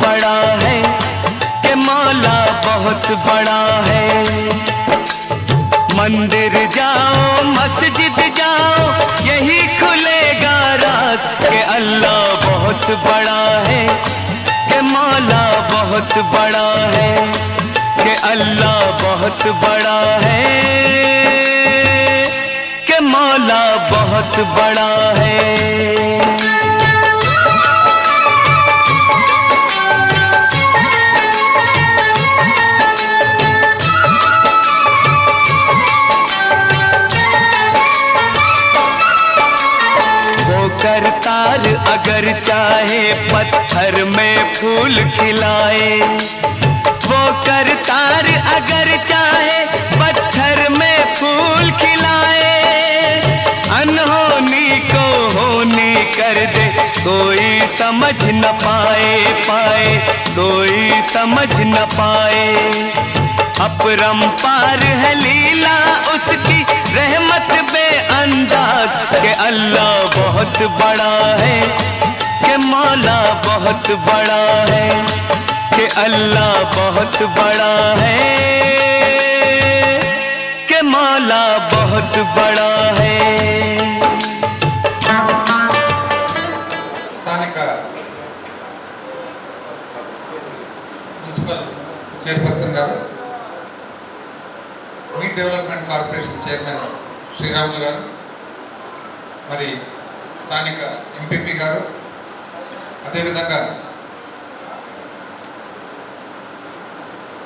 बड़ा है के मौला बहुत बड़ा है। मंदिर जाओ, मस्जिद जाओ, यही खुलेगा राज के अल्लाह बहुत बड़ा है। के मौला बहुत बड़ा है के अल्लाह बहुत बड़ा है। के मौला बहुत बड़ा है। पत्थर में फूल खिलाए। वो करतार अगर चाहे, पत्थर में फूल खिलाए। अनहोनी को होनी कर दे, कोई समझ न पाए पाए, कोई समझ न पाए। अपरंपार है लीला उसकी, रहमत बेअंदाज, के अल्लाह बहुत बड़ा है। कि मौला बहुत बड़ा है कि अल्लाह बहुत बड़ा है कि मौला बहुत बड़ा है స్థానిక మున్సిపల్ చైర్పర్సన్ గారు meet development corporation chairman Sriramulu గారు మరి స్థానిక ఎంపీపీ గారు అదేవిధంగా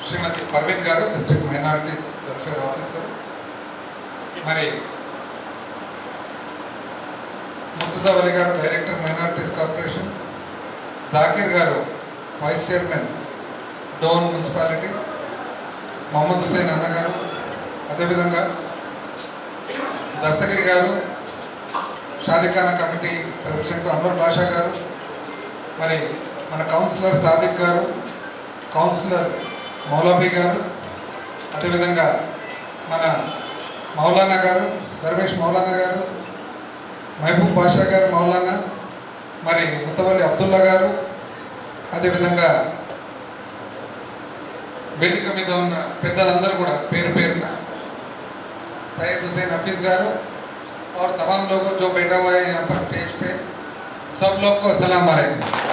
శ్రీమతి పర్వీన్ గారు డిస్ట్రిక్ట్ మైనారిటీస్ వెల్ఫేర్ ఆఫీసర్. మరి ముర్తుజా గారు డైరెక్టర్ మైనారిటీస్ కార్పొరేషన్. జాకీర్ గారు vice chairman Dhone municipality. Mohammad Hussain అన్న గారు. అదేవిధంగా దస్తగిరి గారు షాదిఖానా కమిటీ ప్రెసిడెంట్ అన్వర్ బాషా గారు. మరి మన కౌన్సిలర్ సాదిక్ గారు కౌన్సిలర్ మౌలాబీ గారు అదేవిధంగా మన మౌలానా గారు దర్వేష్ మౌలానా గారు మహబూబ్ బాషా గారు మౌలానా మరి ముత్తవల్లి అబ్దుల్లా గారు అదేవిధంగా వేదిక మీద ఉన్న పెద్దలందరూ కూడా పేరు పేరున सैयद हुसैन हफीज गारू और तमाम लोगों जो बैठा हुआ है यहाँ पर स्टेज पे सब लोग को सलाम अलैकुम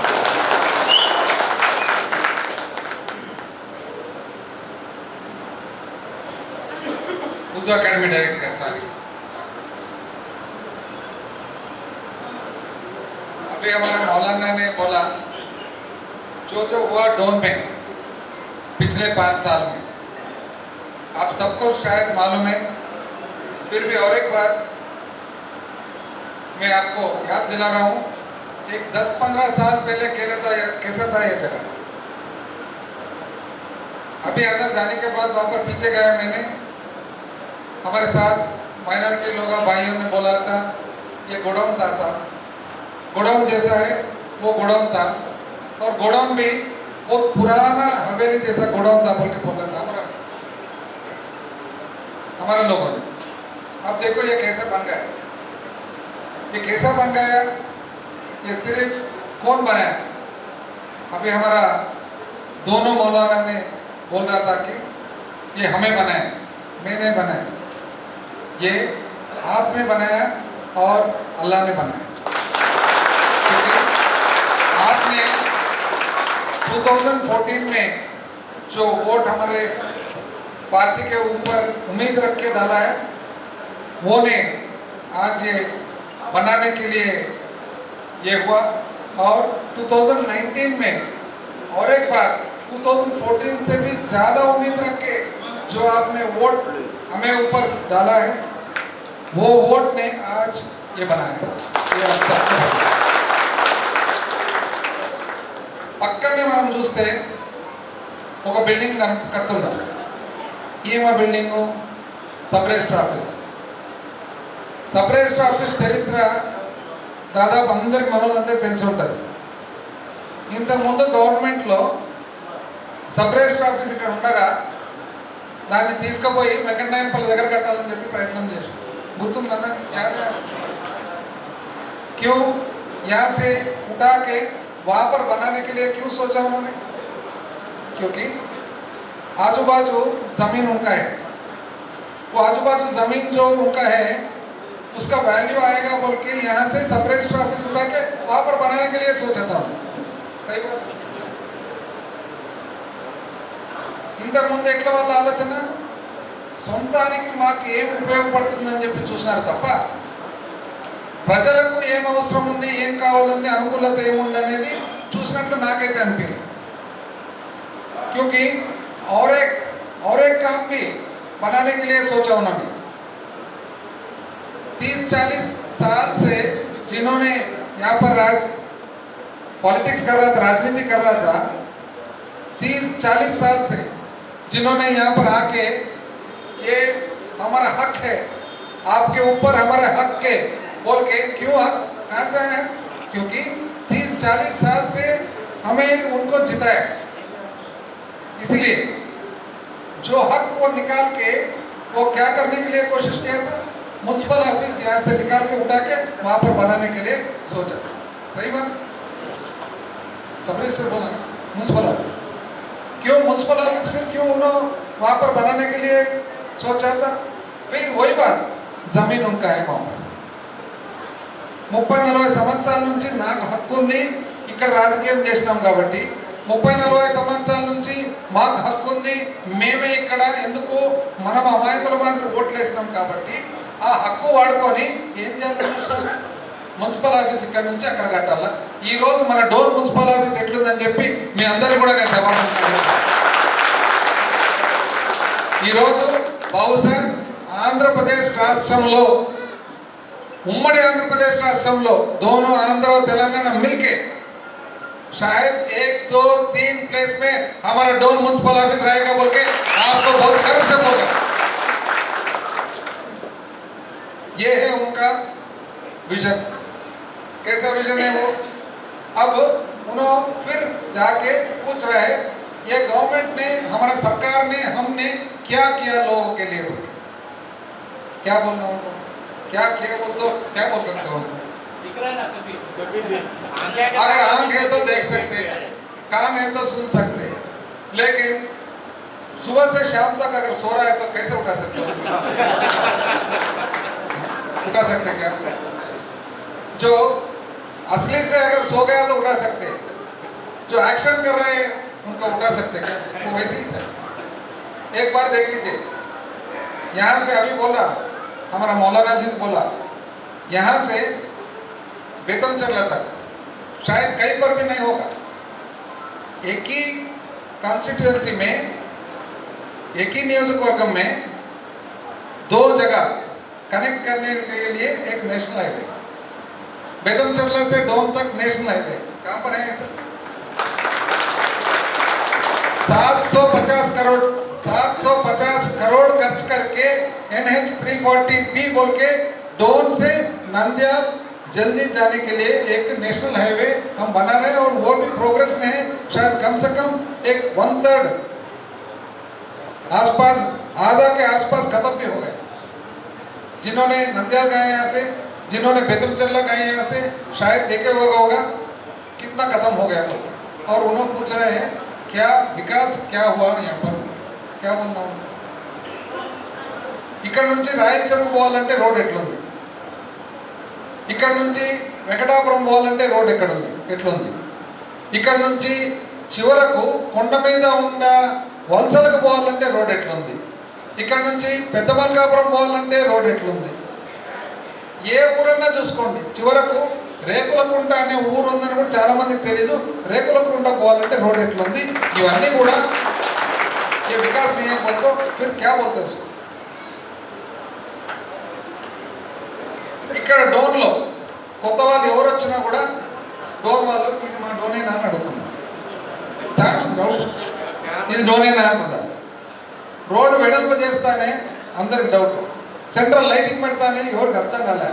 उर्दू अकेडमी डायरेक्टर सारी। अभी हमारे मौलाना ने बोला, जो जो हुआ डोन में पिछले पाँच साल में। आप सबको शायद मालूम है, फिर भी और एक बार मैं आपको याद दिला रहा हूँ, एक 10-15 साल पहले कैसे था कैसा था ये जगह? अभी अंदर जाने के बाद वहाँ पर पीछे गया मैंने। हमारे साथ माइनॉरिटी लोग, भाइयों ने बोला था, ये गोडाउन था साहब। गोडाउन जैसा है, वो गोडाउन था। और गोडाउन भी बहुत पुराना हवेली जैसा गोडाउन था बोल के बोल था हमारा। हमारे लोगों ने। अब देखो ये कैसे बन गया। ये कैसा बन गया, ये सिर्फ़ कौन बनाया? अभी हमारा दोनों मौलाना ने बोल रहा था कि ये हमें बनाए मैं नहीं बनाया ये आपने बनाया और अल्लाह ने बनाया। आपने 2014 में जो वोट हमारे पार्टी के ऊपर उम्मीद रख के डाला है वो ने आज ये बनाने के लिए ये हुआ। और 2019 में और एक बार 2014 से भी ज़्यादा उम्मीद रख के जो आपने वोट हमें ऊपर डाला है वो वोट ने आज ये बनाया ये आप सबको पता है। పక్కనే మనం చూస్తే ఒక బిల్డింగ్ కన్- కడుతున్నాం ఏమా building sub register office sub register office చరిత్ర దాదాపు అందరికి మనోళ్ళందరూ తెలిసి ఉంటుంది ఇంతకుముందు గవర్నమెంట్లో సబ్ రిజిస్టర్ ఆఫీస్ ఇక్కడ ఉండగా దాన్ని తీసుకుపోయి వెంకటనాయనపల్లి దగ్గర కట్టాలని చెప్పి ప్రయత్నం చేశాం गुरुतुम याद जाए क्यों यहाँ से उठा के वहाँ पर बनाने के लिए क्यों सोचा उन्होंने? क्योंकि आजू बाजू ज़मीन उनका है। वो आजू बाजू ज़मीन जो उनका है, उसका वैल्यू आएगा बोल के यहाँ से सब रजिस्टर ऑफ़िस उठा के वहाँ पर बनाने के लिए सोचा था। सही बात? इंदर ముందు ఎట్లా आलोचना। సొంతానికి మాకు ఏం ఉపయోగపడుతుందని చెప్పి చూసినారు తప్ప ప్రజలకు ఏం అవసరం ఉంది ఏం కావాలంది అనుకూలత ఏముంది అనేది చూసినట్లు నాకైతే అనిపించింది क्योंकि और एक और एक काम भी बनाने के लिए सोचा उन्होंने तीस चालीस साल से जिन्होंने यहाँ पर राज पॉलिटिक्स कर रहा था राजनीति कर रहा था तीस चालीस साल से जिन्होंने यहाँ पर आके ये हमारा हक है। आपके ऊपर हमारा हक है बोल के, क्यों हक? कहाँ से आया? क्योंकि तीस चालीस साल से हमें उनको जिताया। इसलिए जो हक वो निकाल के, वो क्या करने के लिए कोशिश किया था? म्यूनसिपल ऑफ़िस यहाँ से निकाल के उठा के वहाँ पर बनाने के लिए सोचा सही बात? सब रजिस्टर बोला ना म्यूनसिपल ऑफ़िस। क्यों म्यूनसिपल ऑफ़िस? फिर क्यों उन्होंने वहाँ पर बनाने के लिए सोचा था फिर वही बात जमीन उनका है वहां पर ముప్పై నలభై సంవత్సరాల నుంచి నాకు హక్కు ఉంది ఇక్కడ రాజకీయం చేసినాం కాబట్టి ముప్పై నలభై సంవత్సరాల నుంచి మాకు హక్కు ఉంది మేమే ఇక్కడ ఎందుకు మనం అమాయకుల మాదిరి ఓట్లు వేసినాం కాబట్టి ఆ హక్కు వాడుకొని ఏం చేయాలి చూసాం మున్సిపల్ ఆఫీస్ ఇక్కడ నుంచి అక్కడ కట్టాల ఈ రోజు మన డోర్ మున్సిపల్ ఆఫీస్ ఎట్లుందని చెప్పి మీ అందరికీ కూడా నేను సవాలు ఈరోజు బహుశా ఆంధ్రప్రదేశ్ రాష్ట్రంలో उम्मड़ी आंध्र प्रदेश राष्ट्र दोनों आंध्र और तेलंगाना मिलके शायद एक दो तीन प्लेस में हमारा डोन म्यूनसिपल ऑफिस रहेगा बोल के आपको बहुत गर्व से बोल रहा ये है उनका विजन कैसा विजन है वो अब उन्होंने फिर जाके पूछ रहा है ये गवर्नमेंट ने हमारा सरकार ने हमने क्या किया लोगों के लिए? बोल। क्या बोलना उनको? क्या किया बोल तो क्या बोल सकते हो उनको? दिख रहा है ना सभी? अगर आँख है तो देख सकते हैं। कान है तो सुन सकते लेकिन सुबह से शाम तक अगर सो रहा है तो कैसे उठा सकते हो? उठा सकते क्या? जो असली से अगर सो गया तो उठा सकते जो एक्शन कर रहे हैं उनको उठा सकते क्या? वो वैसे ही है एक बार देख लीजिए। यहाँ से अभी बोला, हमारा मौलाना जी बोला, यहाँ से बेतम चरला तक शायद कहीं पर भी नहीं होगा। एक ही कॉन्स्टिट्यूएंसी में, एक ही नियोजकवर्ग में दो जगह कनेक्ट करने के लिए एक नेशनल हाईवे बेतम चरला से डोन तक नेशनल हाईवे कहाँ पर है सर 750 करोड़ 750 करोड़ खर्च करके एनएच 340 बी बोल के डोन से नंदिया जल्दी जाने के लिए एक नेशनल हाईवे हम बना रहे हैं और वो भी प्रोग्रेस में है, शायद कम से कम एक वन थर्ड आसपास, आधा के आसपास खत्म भी हो गए। जिन्होंने नंदियाल गए यहाँ से, जिन्होंने बेतम चल्ला गए यहाँ से, शायद देखे हुआ होगा, कितना खत्म हो गया और उन्होंने पूछ रहे हैं क्या వికాస్ క్యా హువా అని చెప్పారు క్యా ఉన్నాం ఇక్కడ నుంచి రాయచరువు పోవాలంటే రోడ్ ఎట్లుంది ఇక్కడ నుంచి వెంకటాపురం పోవాలంటే రోడ్ ఎక్కడుంది ఎట్లుంది ఇక్కడ నుంచి చివరకు కొండ మీద ఉన్న వలసలకు పోవాలంటే రోడ్ ఎట్లుంది ఇక్కడ నుంచి పెద్ద మల్కాపురం పోవాలంటే రోడ్ ఎట్లుంది ఏ ఊరన్నా చూసుకోండి చివరకు రేకులకుంట అనే ఊరు ఉందని కూడా చాలా మందికి తెలియదు రేకులకుంట పోవాలంటే రోడ్ ఎట్లుంది ఇవన్నీ కూడా ये विकास नहीं है बोलते फिर क्या बोलते हैं उसको ఇక్కడ డోన్లో కొత్త వాళ్ళు ఎవరు వచ్చినా కూడా డోన్ వాళ్ళు ఇది మా డోనేనా అని అడుగుతున్నారు చాలా మంది డౌట్ ఇది డోనేనా అంటున్నారు రోడ్డు వెడల్పు చేస్తానే అందరికి డౌట్ సెంట్రల్ లైటింగ్ పెడతానే ఎవరికి అర్థం కాలే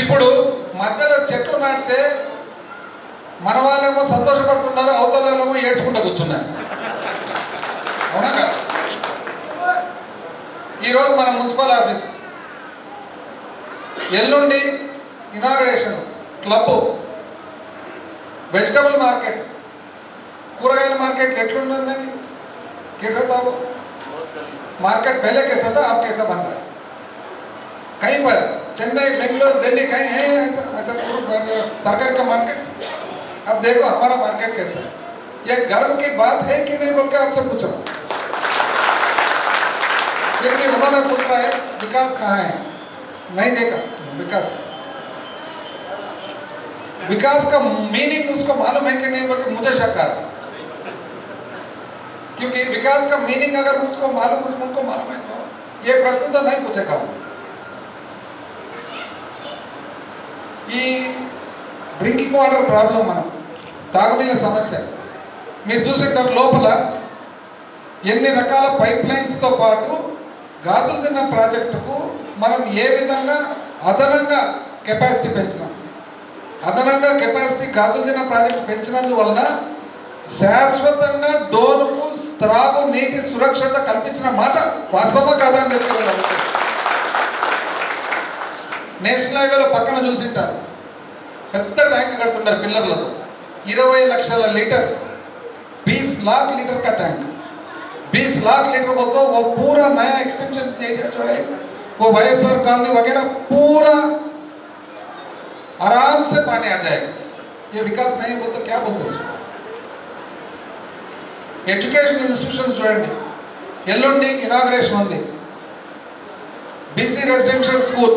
ఇప్పుడు మధ్యలో చెట్లు నాటితే మన వాళ్ళేమో సంతోషపడుతున్నారు అవతల వాళ్ళేమో ఏడ్చుకుంటూ కూర్చున్నారు అవునా కదా ఈరోజు మన మున్సిపల్ ఆఫీస్ ఎల్లుండి ఇనాగ్రేషన్ క్లబ్ వెజిటబుల్ మార్కెట్ కూరగాయల మార్కెట్ ఎట్లుంటుందండి कैसा था वो मार्केट पहले कैसा था अब कैसा बन रहा है कहीं पर चेन्नई, बेंगलोर, दिल्ली कहीं है अच्छा फ्रूट तरकारी का मार्केट अब देखो हमारा मार्केट कैसा है। ये गर्व की बात है कि नहीं बोल के आपसे पूछ रहा हूँ? भी उन्होंने पूछ रहा है, विकास कहाँ है? नहीं देखा, विकास। विकास का मीनिंग उसको मालूम है कि नहीं बोल के मुझे शक है। क्योंकि विकास का मीनिंग अगर मुझको मालूम उनको मालूम है तो ये प्रश्न तो नहीं पूछेगा ఈ డ్రింకింగ్ వాటర్ ప్రాబ్లం మనం తాగునీళ్ళ సమస్య. మీరు చూసేటారు లోపల ఎన్ని రకాల పైప్ లైన్స్తో పాటు గాజులు తిన్న ప్రాజెక్టుకు మనం ఏ విధంగా అదనంగా కెపాసిటీ పెంచినాం? అదనంగా కెపాసిటీ గాజులు తిన్న ప్రాజెక్టు పెంచినందువలన శాశ్వతంగా డోనుకు త్రాగు నీటి సురక్షత కల్పించిన మాట వాస్తవమా కథ అని నేషనల్ హైవేలో పక్కన చూసింటారు పెద్ద ట్యాంక్ కడుతున్నారు పిల్లర్లతో ఇరవై లక్షల లీటర్ बीस लाख लीटर का टैंक बीस लाख लीटर बोलते वो पूरा नया एक्सटेंशन एरिया जो है वो वाईएसआर कॉलोनी वगैरह पूरा आराम से पानी आ जाएगा ये विकास नहीं बोलते क्या बोलते उसको ఎడ్యుకేషన్ ఇన్స్టిట్యూషన్ చూడండి ఎల్లుండి ఇనాగ్రేషన్ ఉంది बीसी रेजिडेंशियल स्कूल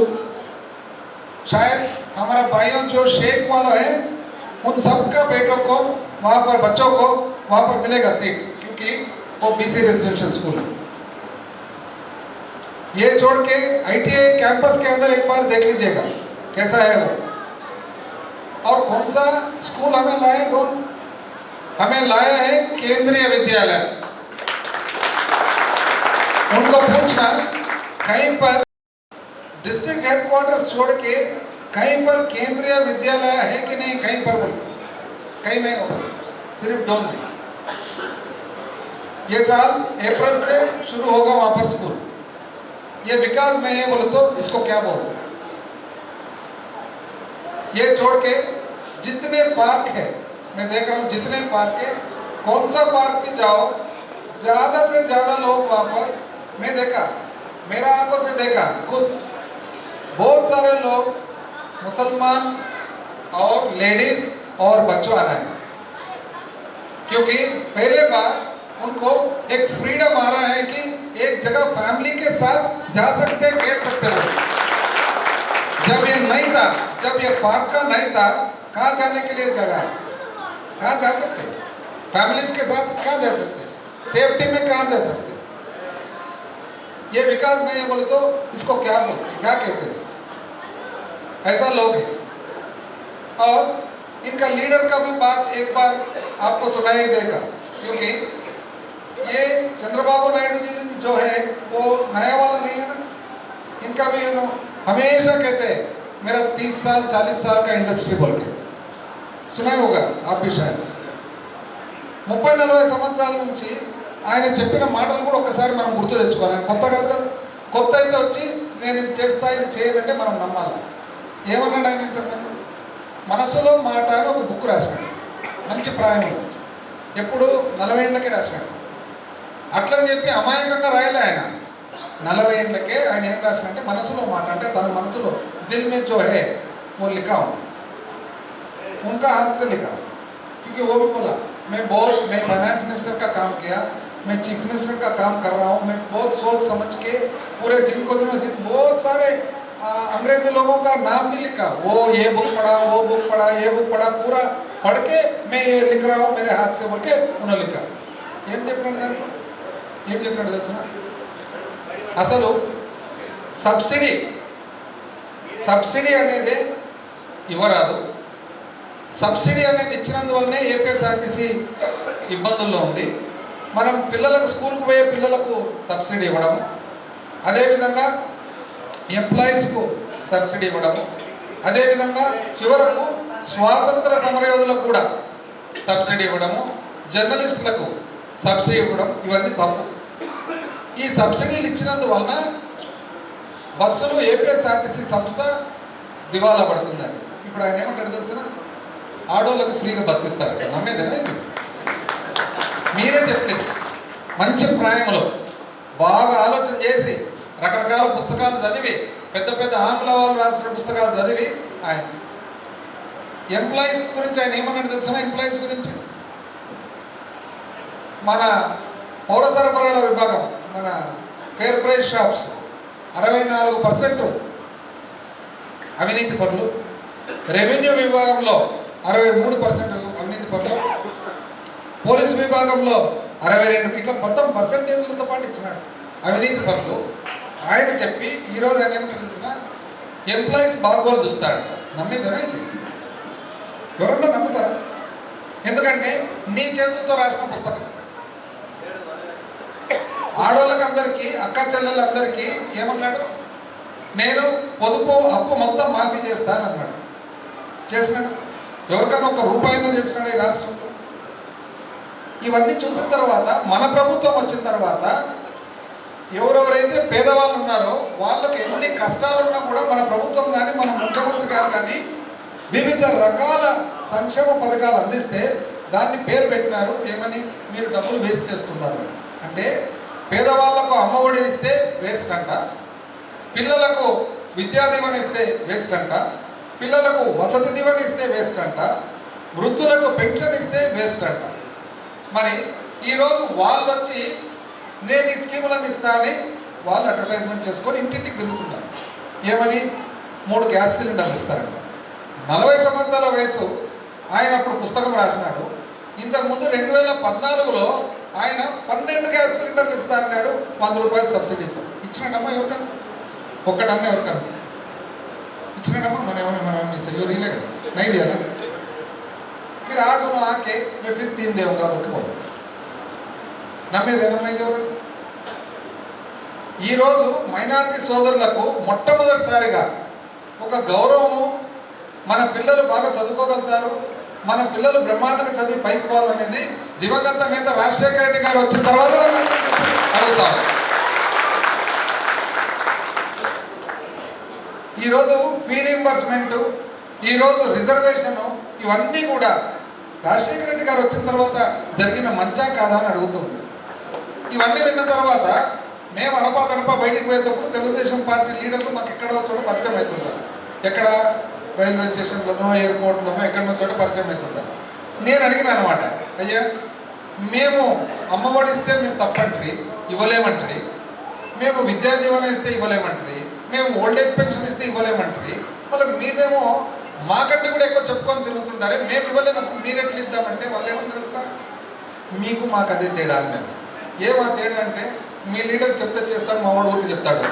शायद हमारा भाइयों जो शेख वाला है, उन सबका बेटों को, वहाँ पर बच्चों को, वहाँ पर मिलेगा सीट क्योंकि वो बीसी रेजिडेंशियल स्कूल है। ये छोड़ के आईटीआई कैंपस के अंदर एक बार देख लीजिएगा, कैसा है वो। और कौन सा स्कूल हमें लाए कौन? हमें लाया है केंद्रीय विद्यालय। उनको पूछना, कहीं पर डिस्ट्रिक्ट हेडक्वार्टर्स छोड़ के कहीं पर केंद्रीय विद्यालय है कि नहीं, कहीं पर बोले कहीं नहीं होगा। सिर्फ़ डोन में। ये साल अप्रैल से शुरू होगा वहाँ पर स्कूल। ये विकास में है बोले तो इसको क्या बोलते हैं? ये छोड़ के जितने पार्क है, मैं देख रहा हूँ जितने पार्क है, कौन सा पार्क भी जाओ, ज़्यादा से ज़्यादा लोग वहाँ पर। मैं देखा, मेरा आँखों से देखा, खुद बहुत सारे लोग मुसलमान और लेडीज़ और बच्चों आ रहे हैं। क्योंकि पहले बार उनको एक फ्रीडम आ रहा है कि एक जगह फैमिली के साथ जा सकते हैं, खेल सकते हो। जब ये नहीं था, जब ये पार्क का नहीं था, कहाँ जाने के लिए जगह? कहाँ जा सकते हैं? फैमिलीज़ के साथ कहाँ जा सकते हैं? सेफ्टी में कहाँ जा सकते हैं? ये विकास नहीं है बोले तो इसको क्या बोलते क्या कहते हैं ऐसा लोग है और इनका लीडर का भी बात एक बार आपको सुनाई देगा क्योंकि ये चंद्रबाबू नायडू जी जो है वो नया वाला नहीं है ना इनका भी यू नो हमेशा कहते हैं मेरा तीस साल चालीस साल का इंडस्ट्री बोल के सुना ही होगा आप भी शायद ముప్పై నలభై సంవత్సరాల నుంచి ఆయన చెప్పిన మాటలు కూడా ఒకసారి మనం గుర్తు తెచ్చుకోవాలి ఆయన కొత్త కాదు కదా కొత్త అయితే వచ్చి నేను ఇది చేస్తా ఇది చేయాలంటే మనం నమ్మాలి ఏమన్నాడు ఆయన ఇంతకుముందు మనసులో మాట అని ఒక బుక్ రాసినాడు మంచి ప్రాయంలో ఎప్పుడు నలభై ఏళ్ళకే రాసినాడు అట్లని చెప్పి అమాయకంగా రాయలే ఆయన నలభై ఏళ్ళకే ఆయన ఏం రాసినంటే మనసులో మాట అంటే తన మనసులో దిల్ మే జో హే वो लिखा हूँ उनका हाथ से लिखा क्योंकि वो भी बोला मैं बहुत मैं फाइनेंस मिनिस्टर का काम किया मैं चीफ मिनिस्टर का काम कर रहा हूँ मैं बहुत सोच समझ के पूरे जिनको दिनों जिन बहुत सारे आ, अंग्रेजी लोगों का नाम भी लिखा वो ये बुक पढ़ा वो बुक पढ़ा ये बुक पढ़ा पूरा पढ़ के मैं ये लिख रहा हूँ मेरे हाथ से बोल के उन्होंने लिखा ఏం చెప్పినాడు దాంట్లో ఏం చెప్పినాడు తెలిసిన అసలు సబ్సిడీ సబ్సిడీ అనేది ఇవ్వరాదు సబ్సిడీ అనేది ఇచ్చినందువల్లనే ఏపీఎస్ఆర్టీసీ ఇబ్బందుల్లో ఉంది మనం పిల్లలకు స్కూల్కి పోయే పిల్లలకు సబ్సిడీ ఇవ్వడము అదేవిధంగా ఎంప్లాయీస్కు సబ్సిడీ ఇవ్వడము. అదేవిధంగా చివరకు స్వాతంత్ర సమరయోధులకు కూడా సబ్సిడీ ఇవ్వడము. జర్నలిస్టులకు సబ్సిడీ ఇవ్వడం ఇవన్నీ తప్పు. ఈ సబ్సిడీలు ఇచ్చినందువలన బస్సులు ఏపీఎస్ఆర్టీసీ సంస్థ దివాలా పడుతుందని ఇప్పుడు ఆయన ఏమంటాడు తెలిసిన ఆడోళ్ళకు ఫ్రీగా బస్సు ఇస్తారట. నమ్మేదేనా మీరే చెప్తే మంచి ప్రాయంలో బాగా ఆలోచన చేసి రకరకాల పుస్తకాలు చదివి పెద్ద పెద్ద ఆంగ్ల వాళ్ళు రాసిన పుస్తకాలు చదివి ఆయన. ఎంప్లాయీస్ గురించి ఆయన ఏమన్నాడు తెలిసిన ఎంప్లాయీస్ గురించి? మన పౌర సరఫరాల విభాగం మన ఫేర్ ప్రైస్ షాప్స్ అరవై నాలుగు పర్సెంట్ అవినీతి పనులు. రెవెన్యూ విభాగంలో అరవై మూడు పర్సెంట్ అవినీతి పనులు. పోలీస్ విభాగంలో అరవై రెండు ఇట్లా మొత్తం పర్సెంటేజ్లతో పాటు ఇచ్చినాడు. అవినీతి పనులు. ఆయన చెప్పి ఈరోజు ఆయన ఏమిటో తెలిసిన ఎంప్లాయీస్ బాగోలు చూస్తాడంట నమ్మేదనా ఇది? ఎవరన్నా నమ్ముతారా? ఎందుకంటే నీ చేతులతో రాసిన పుస్తకం. ఆడవాళ్ళకందరికీ అక్క చెల్లెళ్ళందరికీ ఏమన్నాడు? నేను పొదుపు అప్పు మొత్తం మాఫీ చేస్తానన్నాడు. చేసినాడు. ఎవరికైనా ఒక రూపాయినా చేసినాడు ఈ రాష్ట్రంలో. ఇవన్నీ చూసిన తర్వాత మన ప్రభుత్వం వచ్చిన తర్వాత ఎవరెవరైతే పేదవాళ్ళు ఉన్నారో వాళ్ళకి ఎన్ని కష్టాలు ఉన్నా కూడా మన ప్రభుత్వం కానీ మన ముఖ్యమంత్రి గారు కానీ వివిధ రకాల సంక్షేమ పథకాలు అందిస్తే దాన్ని పేరు పెట్టినారు. ఏమని? మీరు డబ్బులు వేస్ట్ చేస్తున్నారు. అంటే పేదవాళ్ళకు అమ్మఒడి ఇస్తే వేస్ట్ అంట పిల్లలకు విద్యా దీవెన ఇస్తే వేస్ట్ అంట పిల్లలకు వసతి దీవెన ఇస్తే వేస్ట్ అంట వృద్ధులకు పెన్షన్ ఇస్తే వేస్ట్ అంట. మరి ఈరోజు వాళ్ళు వచ్చి నేను ఈ స్కీములను ఇస్తా అని వాళ్ళు అడ్వర్టైజ్మెంట్ చేసుకొని ఇంటింటికి తిరుగుతున్నారు ఏమని మూడు గ్యాస్ సిలిండర్లు ఇస్తారంట నలభై సంవత్సరాల వయసు ఆయన అప్పుడు పుస్తకం రాసినాడు ఇంతకుముందు రెండు వేల పద్నాలుగులో ఆయన పన్నెండు గ్యాస్ సిలిండర్లు ఇస్తా అన్నాడు వంద రూపాయలు సబ్సిడీతో ఇచ్చినట్టమ్మా ఎవరికన్నా ఒక్కటన్నా ఎవరికన్నా ఇచ్చినట్టమ్మా మనం ఏమైనా మనం ఏమైనా ఇస్తాం ఎవరు ఇల్లే కదా నై दिया ना फिर आज उन्होंने आके मैं फिर तीन दूंगा बोल के बोला నమ్మేది ఇది ఎవరు? ఈరోజు మైనారిటీ సోదరులకు మొట్టమొదటిసారిగా ఒక గౌరవము మన పిల్లలు బాగా చదువుకోగలుగుతారు మన పిల్లలు బ్రహ్మాండంగా చదివి పైకి పోవాలనేది దివంగత నేత రాజశేఖర రెడ్డి గారు వచ్చిన తర్వాత నాకు అడుగుతారు ఈరోజు ఫీ రీంబర్స్మెంట్ ఈరోజు రిజర్వేషన్ ఇవన్నీ కూడా రాజశేఖర రెడ్డి గారు వచ్చిన తర్వాత జరిగిన మంచా కాదా అని అడుగుతుంది ఇవన్నీ విన్న తర్వాత మేము అడపా తడపా బయటికి పోయేటప్పుడు తెలుగుదేశం పార్టీ లీడర్లు మాకు ఎక్కడో చోట పరిచయం అవుతుంటారు. ఎక్కడ రైల్వే స్టేషన్లోనో ఎయిర్పోర్ట్లోనో ఎక్కడో చోట పరిచయం అవుతుంటారు. నేను అడిగిన అనమాట అయ్యా మేము అమ్మఒడి ఇస్తే మీరు తప్పంటారు ఇవ్వలేమంట్రి? మేము విద్యా దీవెన ఇస్తే ఇవ్వలేమంటారు? మేము ఓల్డ్ ఏజ్ పెన్షన్ ఇస్తే ఇవ్వలేమంట్రి? మళ్ళీ మీరేమో మాకంటే కూడా ఎక్కువ చెప్పుకొని తిరుగుతుంటారే మేము ఇవ్వలేనప్పుడు మీరు ఎట్లా ఇద్దామంటే వాళ్ళు ఏమని తెలుసా మీకు మాకు అదే తేడా అన్నారు. ఏమా తేడా అంటే మీ లీడర్ చెప్తే చేస్తాడు మా వాడు ఊరికి చెప్తాడు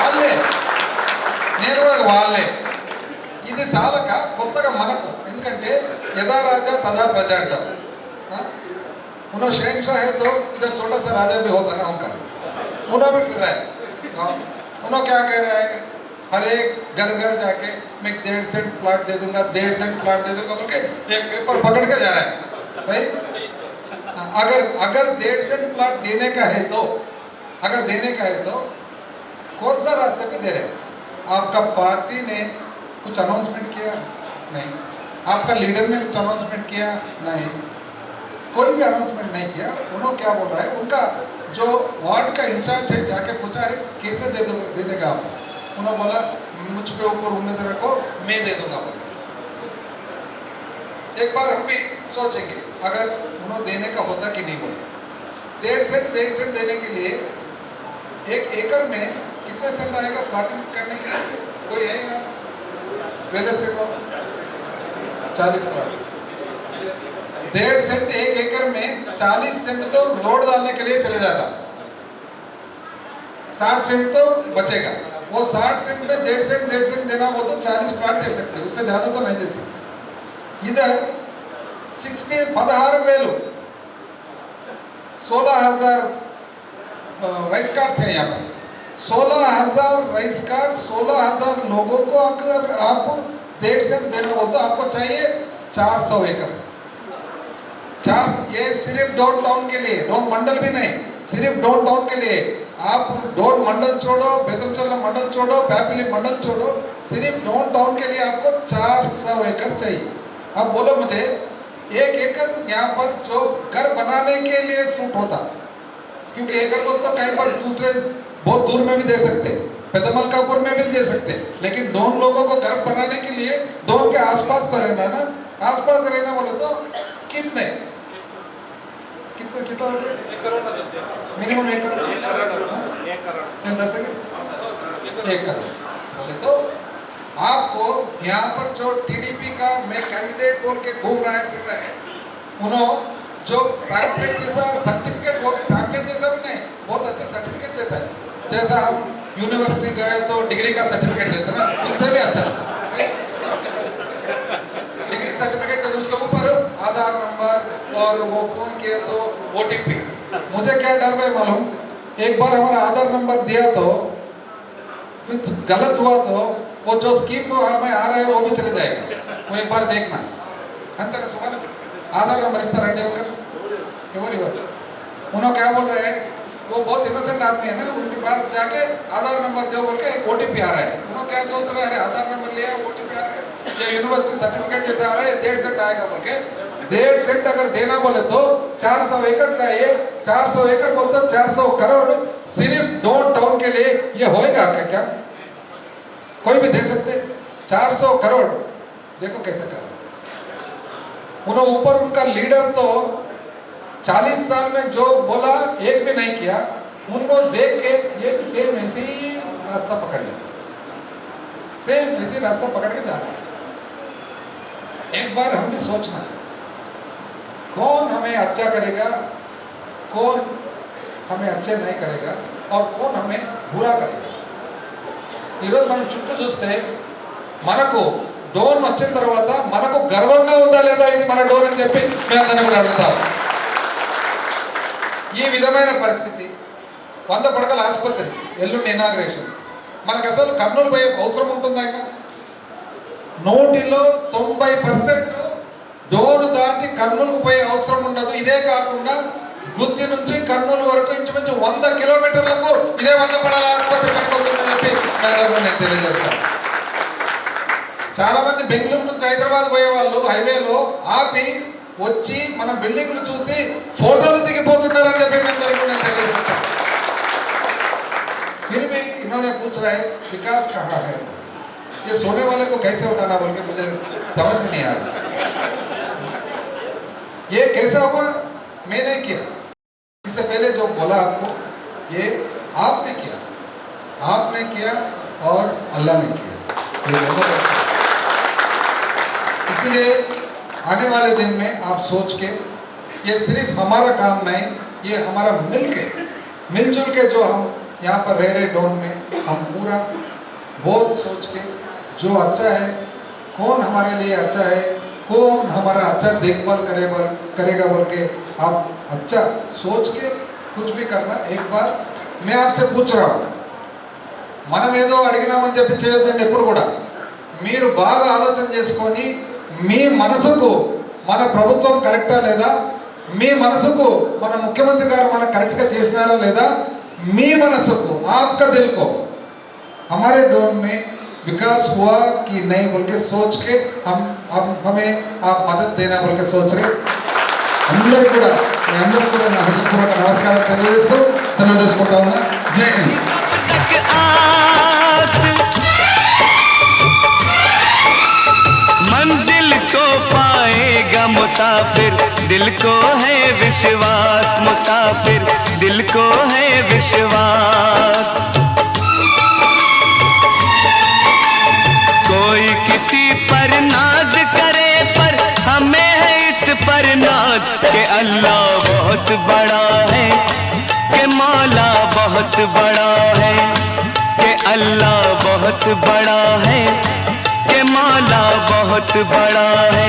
వాళ్ళే నేను కూడా వాళ్ళే ఇది సాలక కొత్తగా మనకు ఎందుకంటే యథా రాజా తదా ప్రజ అంటాం उन्होंने शहनशाह है तो इधर छोटा सा राजा भी होता ना उनका उन्होंने भी फिर रहा है गाँव में। उन्होंने क्या कह रहा है हर एक घर घर जाके मैं डेढ़ सेंट प्लाट दे दूंगा डेढ़ सेंट प्लाट दे दूंगा बोल के एक पेपर पकड़ के जा रहा है सही हाँ, अगर अगर डेढ़ सेंट प्लाट देने का है तो अगर देने का है तो कौन सा रास्ते पे दे रहे हैं? आपका पार्टी ने कुछ अनाउंसमेंट किया? नहीं। आपका लीडर ने कुछ अनाउंसमेंट किया? नहीं। कोई भी अनाउंसमेंट नहीं किया। उन्होंने क्या बोल रहा है? उनका जो वार्ड का इंचार्ज है, जाके पूछा अरे कैसे दे दो दे देगा आप उन्होंने बोला, मुझ पे ऊपर उम्मीद रखो, मैं दे दूँगा बोल एक बार हम भी सोचेंगे, अगर उन्होंने देने का होता कि नहीं बोलता डेढ़ सेंट डेढ़ सेंट देने के लिए एक एकड़ में कितने सेंट आएगा प्लाटिंग करने के लिए? कोई है यहाँ? रियल एस्टेट चालीस डेढ़ सेंट एक एकड़ में चालीस सेंट तो रोड डालने के लिए चले जाता साठ सेंट तो बचेगा। वो साठ सेंट में डेढ़ सेंट डेढ़ सेंट देना बोल तो चालीस प्लाट दे सकते उससे ज़्यादा तो नहीं दे सकते। पदहार वेलू सोलह हज़ार राइस कार्ड्स हैं यहाँ पर सोलह हज़ार राइस कार्ड सोलह हज़ार लोगों को अगर आप डेढ़ सेंट देना बोलते तो आपको चाहिए चार सौ एकड़ चार ये सिर्फ़ डोन टाउन के लिए डोन मंडल भी नहीं सिर्फ़ डोन टाउन के लिए आप डोन मंडल छोड़ो बेतमचल्ला मंडल छोड़ो पैपली मंडल छोड़ो सिर्फ़ डोन टाउन के लिए आपको चार सौ एकड़ चाहिए अब बोलो मुझे एक एकड़ यहाँ पर जो घर बनाने के लिए सूट होता क्योंकि एकड़ को तो कहीं पर दूसरे बहुत दूर में भी दे सकते पेदमलकापुर में भी दे सकते लेकिन दोन लोगों को घर बनाने के लिए दोन के आसपास तो रहना ना? आसपास रहना बोले तो कितने? कितना कितना मिनिमम एक करोड़। हाँ? दस एक करोड़। बोले तो आपको यहाँ पर जो टीडीपी का मैं कैंडिडेट बोल के घूम रहा है, फिर रहा है। उन्होंने जो पैम्पलेट जैसा सर्टिफिकेट वो भी पैम्पलेट जैसा भी नहीं, बहुत अच्छा सर्टिफिकेट जैसा है। जैसा हम यूनिवर्सिटी गए तो डिग्री का सर्टिफिकेट देते ना, उससे भी अच्छा। डिग्री सर्टिफिकेट जैसे उसके ऊपर आधार नंबर और वो फ़ोन किया तो ओटीपी मुझे क्या डर है मालूम? एक बार हमारा आधार नंबर दिया तो कुछ गलत हुआ तो वो जो स्कीम वो हर में आ रहा है, वो भी चले जाएगा। वो एक बार देखना अंतर सुबह आधार नंबर इस तरह होकर उन्होंने क्या बोल रहे हैं? वो बहुत इनोसेंट आदमी है ना, उनके पास जाके आधार नंबर जो बोल के ओ टी आ रहा है। उन्होंने क्या सोच रहा है? आधार नंबर लिया ओ टी आ रहा है। या यूनिवर्सिटी सर्टिफिकेट जैसे आ रहा है, डेढ़ सेंट आएगा बोल के। डेढ़ सेंट अगर देना बोले तो 400 एकड़ चाहिए। 400 एकड़ बोलते 400 करोड़ सिर्फ़ डोंट टाउन के लिए ये होएगा क्या क्या? कोई भी दे सकते 400 करोड़। देखो कैसे कर उन्होंने ऊपर उनका लीडर तो 40 साल में जो बोला, एक भी नहीं किया, उनको देख के ये भी सेम ऐसे ही रास्ता पकड़ लिया। सेम ऐसे रास्ता पकड़ के जा रहा एक बार हमें सोचना है, कौन हमें अच्छा करेगा, कौन हमें अच्छे नहीं करेगा, और कौन हमें बुरा करेगा। ఈరోజు మనం చుట్టూ చూస్తే మనకు డోన్ వచ్చిన తర్వాత మనకు గర్వంగా ఉందా లేదా ఇది మన డోన్ అని చెప్పి మేము అందరినీ కూడా అడుగుతాం. ఈ విధమైన పరిస్థితి వంద పడకల ఆసుపత్రి ఎల్లుండి ఇనాగ్రేషన్ మనకు అసలు కర్నూలు పోయే అవసరం ఉంటుందా ఇంకా? నూటిలో తొంభై పర్సెంట్ డోను దాటి కర్నూలుకు పోయే అవసరం ఉండదు. ఇదే కాకుండా గుత్తి నుంచి కర్నూలు వరకు ఇంచుమించు వంద కిలోమీటర్లకు ఇదే వంద పడాల ఆసుపత్రి పనికొస్తుందని చాలా మంది బెంగళూరు నుంచి హైదరాబాద్ పోయే వాళ్ళు హైవేలో ఆపి వచ్చి మన బిల్డింగ్లు చూసి ఫోటోలు దిగిపోతుంటారని చెప్పి మేము తరపు నేను తెలియజేస్తాను फिर भी इन्होंने पूछ रहा है विकास कहाँ है ये सोने वाले को कैसे उठाना बोल के मुझे समझ में नहीं आ रहा ये कैसा हुआ मैंने किया इससे पहले जो बोला आपको ये आपने किया आपने किया और अल्लाह ने किया ये दोनों का- इसलिए आने वाले दिन में आप सोच के ये सिर्फ हमारा काम नहीं ये हमारा मिल के मिलजुल के जो हम यहाँ पर रह रहे डोन में हम पूरा बहुत सोच के जो अच्छा है कौन हमारे लिए अच्छा है कौन हमारा अच्छा देखभाल करे बोल करेगा बोल के आप अच्छा सोच के कुछ भी करना एक बार मैं आपसे पूछ रहा हूँ మనం ఏదో అడిగినామని చెప్పి చేయొద్దండి ఎప్పుడు కూడా మీరు బాగా ఆలోచన చేసుకొని మీ మనసుకు మన ప్రభుత్వం కరెక్టా లేదా మీ మనసుకు మన ముఖ్యమంత్రి గారు మన కరెక్ట్గా చేసినారా లేదా మీ మనసుకు आपका दिल को हमारे डोन में विकास हुआ कि नहीं बोल के सोच के हम हम हमें आप मदद देना बोल के सोच रहे అందరూ కూడా మీ అందరూ కూడా నా హృదయపూర్వక నమస్కారం తెలియజేస్తూ సెలవు తీసుకుంటా ఉన్నా జై హింద్ तक मुसाफिर, दिल को है विश्वास, मुसाफिर, दिल को है विश्वास। कोई किसी पर नाज करे, पर हमें है इस पर नाज के अल्लाह बहुत बड़ा है, के मौला बहुत बड़ा है, के अल्लाह बहुत बड़ा है के माला बहुत बड़ा है।